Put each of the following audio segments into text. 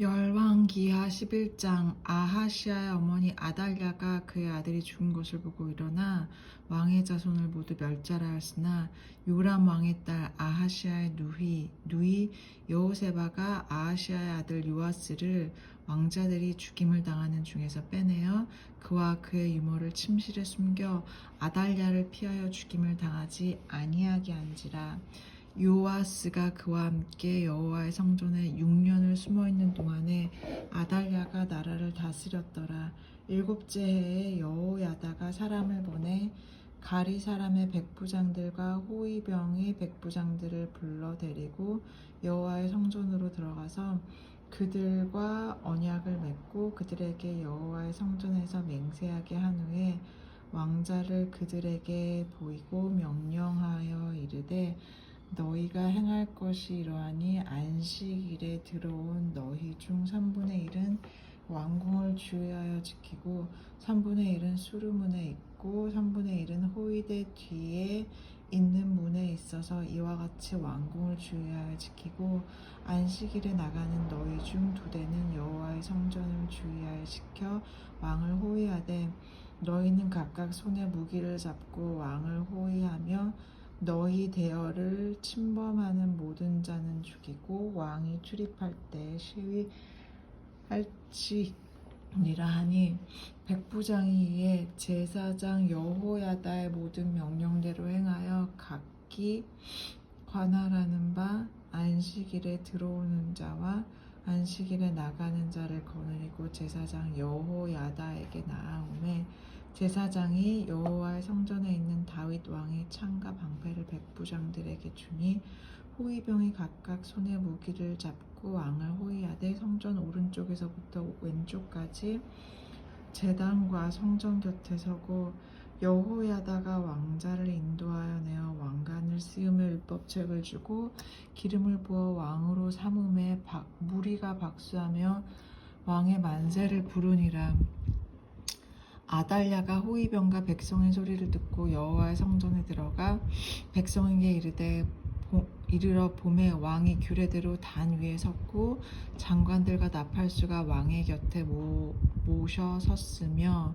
열왕기하 11장 아하시아의 어머니 아달랴가 그의 아들이 죽은 것을 보고 일어나 왕의 자손을 모두 멸절하였으나 요람 왕의 딸 아하시아의 누이 누이 여호세바가 아하시아의 아들 요아스를 왕자들이 죽임을 당하는 중에서 빼내어 그와 그의 유모를 침실에 숨겨 아달랴를 피하여 죽임을 당하지 아니하게 한지라 요아스가 그와 함께 여호와의 성전에 6년을 숨어 있는 동안에 아달랴가 나라를 다스렸더라. 일곱째 해에 여호야다가 사람을 보내 가리 사람의 백부장들과 호위병의 백부장들을 불러 데리고 여호와의 성전으로 들어가서 그들과 언약을 맺고 그들에게 여호와의 성전에서 맹세하게 한 후에 왕자를 그들에게 보이고 명령하여 이르되 너희가 행할 것이 이러하니 안식일에 들어온 너희 중 3분의 1은 왕궁을 주의하여 지키고 3분의 1은 수르문에 있고 3분의 1은 호위대 뒤에 있는 문에 있어서 이와 같이 왕궁을 주의하여 지키고 안식일에 나가는 너희 중 두 대는 여호와의 성전을 주의하여 지켜 왕을 호위하되 너희는 각각 손에 무기를 잡고 왕을 호위하며 너희 대열을 침범하는 모든 자는 죽이고 왕이 출입할 때 시위할지니라 하니 백부장이 이에 제사장 여호야다의 모든 명령대로 행하여 각기 관할하는 바 안식일에 들어오는 자와 안식일에 나가는 자를 거느리고 제사장 여호야다에게 나아오매 제사장이 여호와의 성전에 있는 다윗 왕의 창과 방패를 백부장들에게 주니 호위병이 각각 손에 무기를 잡고 왕을 호위하되 성전 오른쪽에서부터 왼쪽까지 제단과 성전 곁에 서고 여호야다가 왕자를 인도하여 내어 왕관을 씌우며 율법책을 주고 기름을 부어 왕으로 삼음에 박- 무리가 박수하며 왕의 만세를 부르니라 아달랴가 호위병과 백성의 소리를 듣고 여호와의 성전에 들어가 백성에게 이르되 보- 이르러 봄에 왕이 규례대로 단 위에 섰고 장관들과 나팔수가 왕의 곁에 모, 모셔 섰으며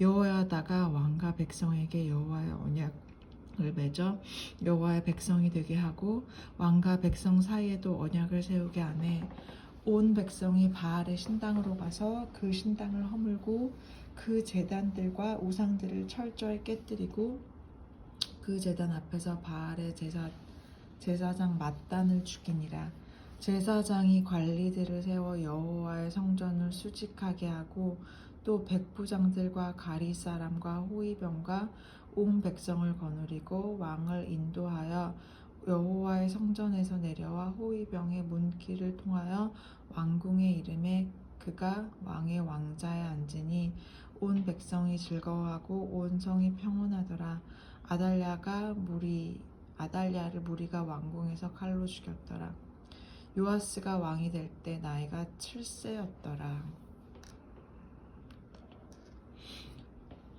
여호야다가 왕과 백성에게 여호와의 언약을 맺어 여호와의 백성이 되게 하고 왕과 백성 사이에도 언약을 세우게 하매 온 백성이 바알의 신당으로 가서 그 신당을 허물고 그 제단들과 우상들을 철저히 깨뜨리고 그 제단 앞에서 바알의 제사 제사장 mat단을 죽이니라. 제사장이 관리들을 세워 여호와의 성전을 수직하게 하고 또 백부장들과 가리 사람과 호위병과 온 백성을 거느리고 왕을 인도하여 여호와의 성전에서 내려와 호위병의 문길을 통하여 왕궁에 이름에 그가 왕의 왕자에 앉으니 온 백성이 즐거워하고 온 성이 평온하더라. 아달랴가 무리 아달랴를 무리가 왕궁에서 칼로 죽였더라. 요아스가 왕이 될 때 나이가 7세였더라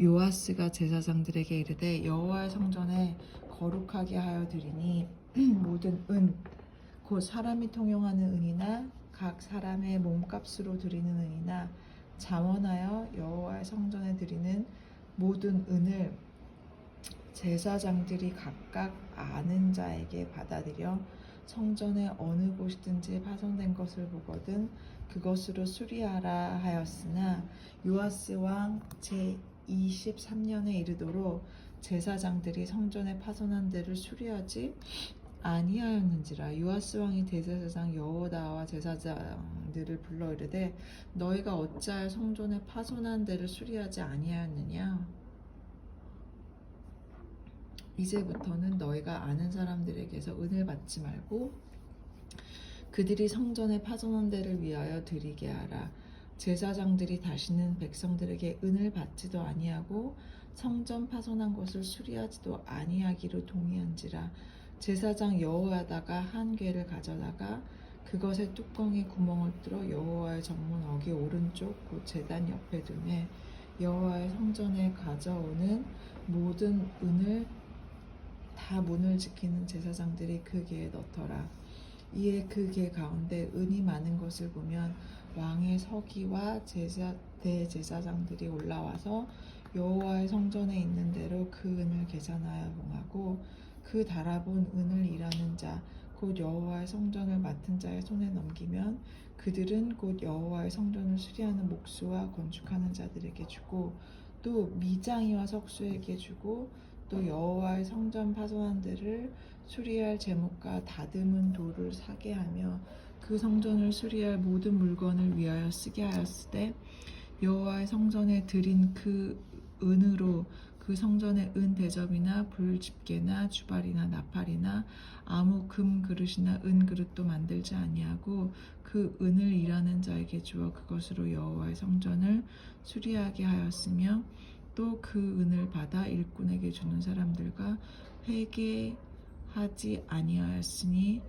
요아스가 제사장들에게 이르되 여호와의 성전에 거룩하게 하여 드리니 모든 은 곧 사람이 통용하는 은이나 각 사람의 몸값으로 드리는 은이나 자원하여 여호와의 성전에 드리는 모든 은을 제사장들이 각각 아는 자에게 받아들여 성전의 어느 곳이든지 파손된 것을 보거든 그것으로 수리하라 하였으나 요아스 왕제 23년에 이르도록 제사장들이 성전에 파손한 데를 수리하지 아니하였는지라 요아스 왕이 대제사장 여호다와 제사장들을 불러 이르되 너희가 어찌하여 성전에 파손한 데를 수리하지 아니하였느냐? 이제부터는 너희가 아는 사람들에게서 은을 받지 말고 그들이 성전에 파손한 데를 위하여 드리게 하라 제사장들이 다시는 백성들에게 은을 받지도 아니하고 성전 파손한 것을 수리하지도 아니하기로 동의한지라 제사장 여호와다가 한 괴를 가져다가 그것의 뚜껑에 구멍을 뚫어 여호와의 정문 어기 오른쪽 곧 제단 옆에 두매 여호와의 성전에 가져오는 모든 은을 다 문을 지키는 제사장들이 그 개에 넣더라. 이에 그 개 가운데 은이 많은 것을 보면 왕의 서기와 제사 대제사장들이 올라와서 여호와의 성전에 있는 대로 그 은을 계산하여 봉하고 그 달아본 은을 일하는 자 곧 여호와의 성전을 맡은 자의 손에 넘기면 그들은 곧 여호와의 성전을 수리하는 목수와 건축하는 자들에게 주고 또 미장이와 석수에게 주고 또 여호와의 성전 파손한 데를 수리할 제목과 다듬은 돌을 사게 하며 그 성전을 수리할 모든 물건을 위하여 쓰게 하였으되 여호와의 성전에 드린 그 은으로 그 성전의 은 대접이나 불 집게나 주발이나 나팔이나 아무 금 그릇이나 은 그릇도 만들지 아니하고 그 은을 일하는 자에게 주어 그것으로 여호와의 성전을 수리하게 하였으며 또 그 은을 받아 일꾼에게 주는 사람들과 회개하지 아니하였으니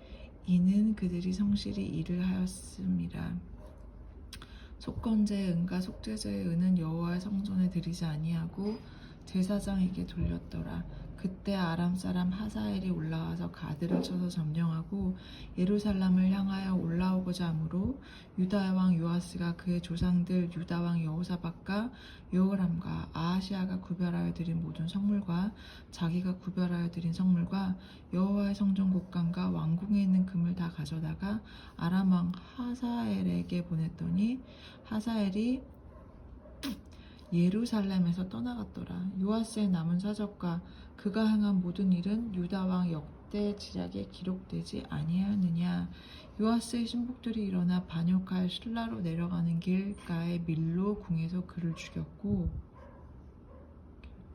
이는 그들이 성실히 일을 하였음이라. 속건제의 은과 속죄제의 은은 여호와의 성전에 드리지 아니하고 제사장에게 돌렸더라. 그때 아람 사람 하사엘이 올라와서 가드를 쳐서 점령하고 예루살렘을 향하여 올라오고자 하므로 유다 왕 요아스가 그의 조상들 유다 왕 여호사박과 여호람과 아하시아가 구별하여 드린 모든 성물과 자기가 구별하여 드린 성물과 여호와의 성전 곡간과 왕궁에 있는 금을 다 가져다가 아람 왕 하사엘에게 보냈더니 하사엘이 예루살렘에서 떠나갔더라. 요아스의 남은 사적과 그가 행한 모든 일은 유다 왕 역대 지략에 기록되지 아니하느냐. 요아스의 신복들이 일어나 반역하여 신라로 내려가는 길가의 밀로 궁에서 그를 죽였고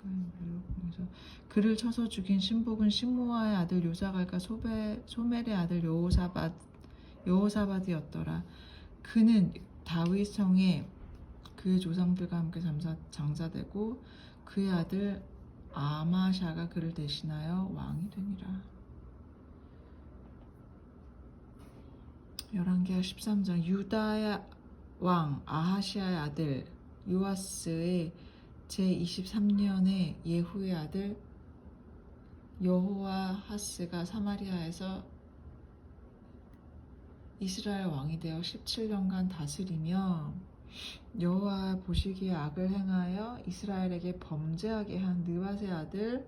궁에서 그를 쳐서 죽인 신복은 신무아의 아들 요사갈과 소베, 소멜의 아들 여호사밧 여호사밧이었더라. 그는 다윗 성에 그의 조상들과 함께 장사, 장사되고 그의 아들 아마샤가 그를 대신하여 왕이 되니라. 11개 13장 유다의 왕 아하시아의 아들 요아스의 제23년에 예후의 아들 여호와하스가 사마리아에서 이스라엘 왕이 되어 17년간 다스리며 여호와 보시기에 악을 행하여 이스라엘에게 범죄하게 한 느밧의 아들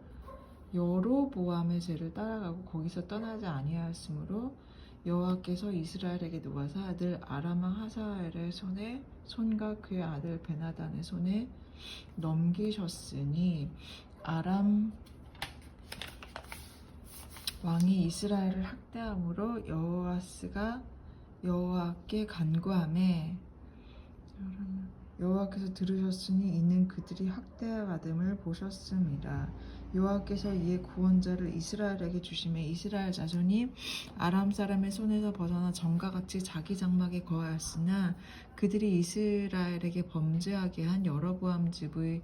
여로보암의 죄를 따라가고 거기서 떠나지 아니하였으므로 여호와께서 이스라엘에게 노아사 아들 아람왕 하사엘의 손에 손과 그의 아들 베나단의 손에 넘기셨으니 아람 왕이 이스라엘을 학대함으로 여호와스가 여호와께 간구함에 여호와께서 들으셨으니 이는 그들이 학대받음을 보셨음이라 여호와께서 이에 구원자를 이스라엘에게 주심에 이스라엘 자손이 아람 사람의 손에서 벗어나 전과 같이 자기 장막에 거하였으나 그들이 이스라엘에게 범죄하게 한 여러보암 집의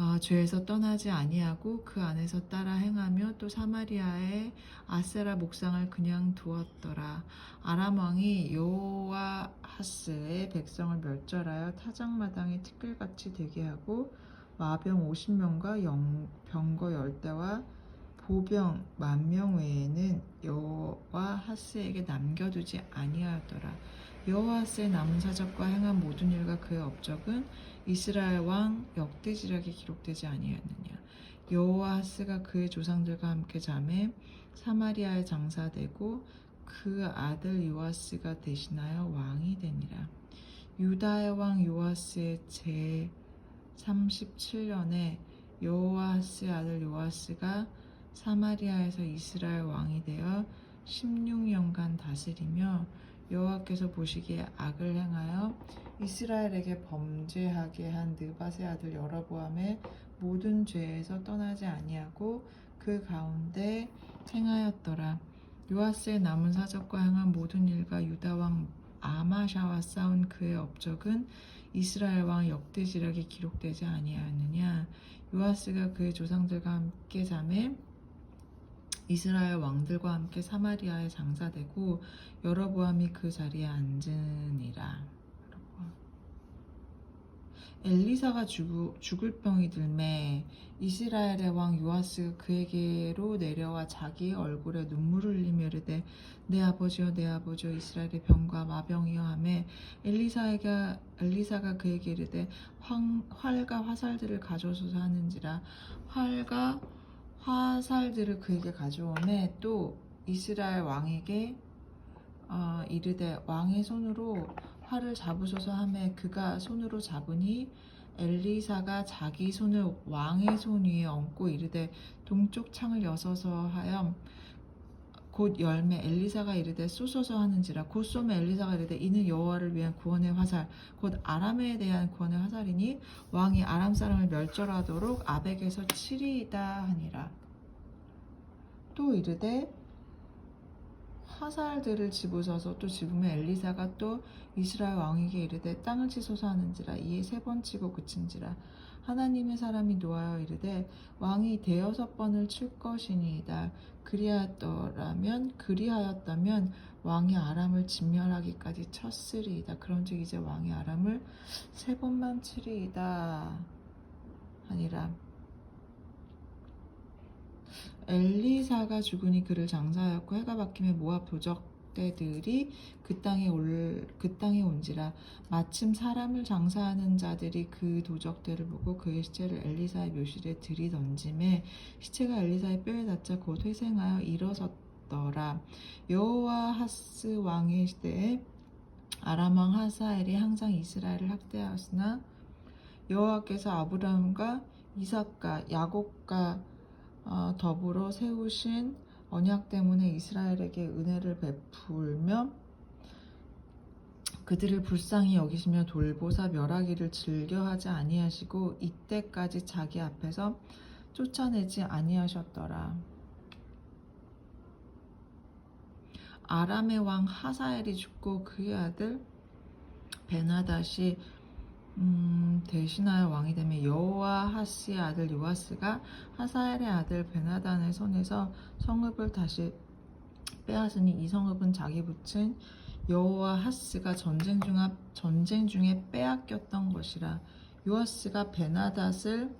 아, 죄에서 떠나지 아니하고 그 안에서 따라 행하며 또 사마리아의 아세라 목상을 그냥 두었더라. 아람 왕이 여호와하스의 백성을 멸절하여 타작마당에 티끌같이 되게 하고 마병 50명과 병거 10대와 보병 만명 외에는 여호와 하스에게 남겨두지 아니하였더라. 여호와스의 남은 사적과 행한 모든 일과 그의 업적은 이스라엘 왕 역대지략에 기록되지 아니하였느냐. 여호와스가 그의 조상들과 함께 잠에 사마리아에 장사되고 그 아들 요아스가 대신하여 왕이 되니라. 유다의 왕 요아스의 제 37년에 여호와스의 아들 요아스가 사마리아에서 이스라엘 왕이 되어 16년간 다스리며 여호와께서 보시기에 악을 행하여 이스라엘에게 범죄하게 한 느밧의 아들 여로보암의 모든 죄에서 떠나지 아니하고 그 가운데 행하였더라. 요아스의 남은 사적과 행한 모든 일과 유다 왕 아마샤와 싸운 그의 업적은 이스라엘 왕 역대지락에 기록되지 아니하였느냐. 요아스가 그의 조상들과 함께 잠에 이스라엘 왕들과 함께 사마리아에 장사되고 여로보암이 그 자리에 앉으니라. 엘리사가 죽, 죽을 병이 들매 이스라엘의 왕 요아스가 그에게로 내려와 자기의 얼굴에 눈물을 흘리며 이르되 내 아버지여 내 아버지여 이스라엘의 병과 마병이여 하매 엘리사가 엘리사가 그에게 이르되 황, 활과 화살들을 가져오소서 하는지라 활과 화살들을 그에게 가져오매 또 이스라엘 왕에게 어, 이르되 왕의 손으로 활을 잡으소서 하매 그가 손으로 잡으니 엘리사가 자기 손을 왕의 손 위에 얹고 이르되 동쪽 창을 여서서 하여 곧 열매 엘리사가 이르되 쏘소서 하는지라 곧 쏘매 엘리사가 이르되 이는 여호와를 위한 구원의 화살 곧 아람에 대한 구원의 화살이니 왕이 아람 사람을 멸절하도록 아벡에서 치리이다 하니라. 또 이르되 화살들을 집으셔서 또 집으면 엘리사가 또 이스라엘 왕에게 이르되 땅을 치소서 하는지라 이에 세 번 치고 그친지라 하나님의 사람이 노하여 이르되 왕이 대여섯 번을 칠 것이니이다. 그리하였더라면 그리하였다면 왕이 아람을 진멸하기까지 쳤으리이다. 그런즉 이제 왕이 아람을 세 번만 치리이다. 하니라 엘리사가 죽으니 그를 장사하였고 해가 바뀌며 모압 도적 대들이 그 땅에 올 그 땅에 온지라 마침 사람을 장사하는 자들이 그 도적대를 보고 그의 시체를 엘리사의 묘실에 들이던짐에 시체가 엘리사의 뼈에 닿자 곧 회생하여 일어섰더라. 여호와 하스 왕의 시대에 아람 왕 하사엘이 항상 이스라엘을 학대하였으나 여호와께서 아브라함과 이삭과 야곱과 어, 더불어 세우신 언약 때문에 이스라엘에게 은혜를 베풀며 그들을 불쌍히 여기시며 돌보사 멸하기를 즐겨하지 아니하시고 이때까지 자기 앞에서 쫓아내지 아니하셨더라. 아람의 왕 하사엘이 죽고 그의 아들 베나닷이 음, 대신하여 왕이 되며 여호와 하스의 아들 요아스가 하사엘의 아들 베나단의 손에서 성읍을 다시 빼앗으니 이 성읍은 자기 붙인 여호와 하스가 전쟁 중 앞- 전쟁 중에 빼앗겼던 것이라 요아스가 베나닷을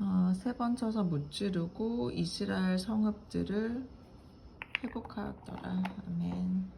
어, 세번 쳐서 무찌르고 이스라엘 성읍들을 회복하였더라 아멘.